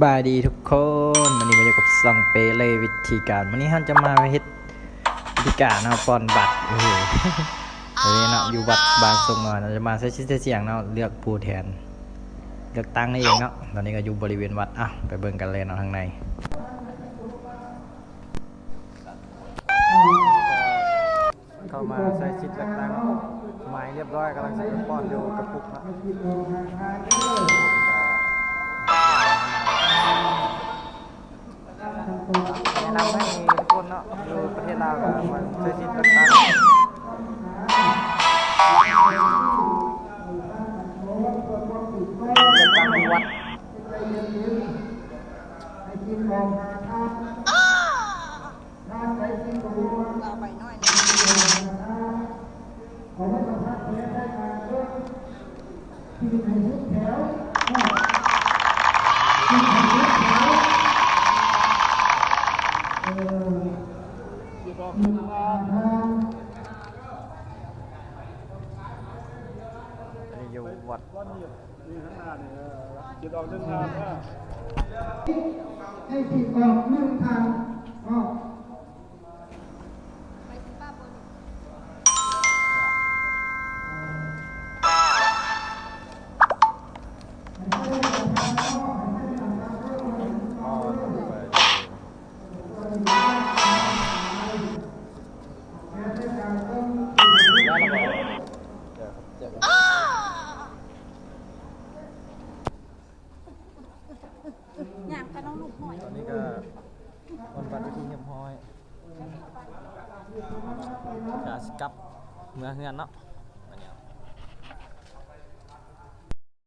บายดีทุกคนวันนี้มาอยู่กับซองเปเลยวิธีการวันนี้ท่านจะมาเฮ็ดวิธีการเนาะปอนบัตรโอ้โหเฮ้เนาะอยู่บัตรบานทรงเนาะเราจะมาใช้ชิ้นเสียงเนาะเลือกผู้แทน เลือกตั้งนี่เองเนาะตอนนี้ก็อยู่บริเวณวัดอะไปเบิ่งกันเลยเนาะข้างในเข้ามาใช้สิทธิ์เลือกตั้งหมายเรียบร้อยกำลังจะป้อนอยู่กระปุกนะ เนาะอยู่ประเทศลาวกับมันใช้ชีวิตแบบนั้นเลือกตั้งที่วัดอันนี้อยู่วัดจิตอ อกเดินทางว่าให้ที่ออกหนึ่งทาง เราบอกเดี๋ยวครับเดี๋ยวครับอยากไปน้องลูกหน่อยตอนนี้ก็วันบัตรวิธีเรียบห้อยกาสกลับเมื่อเงินเนาะ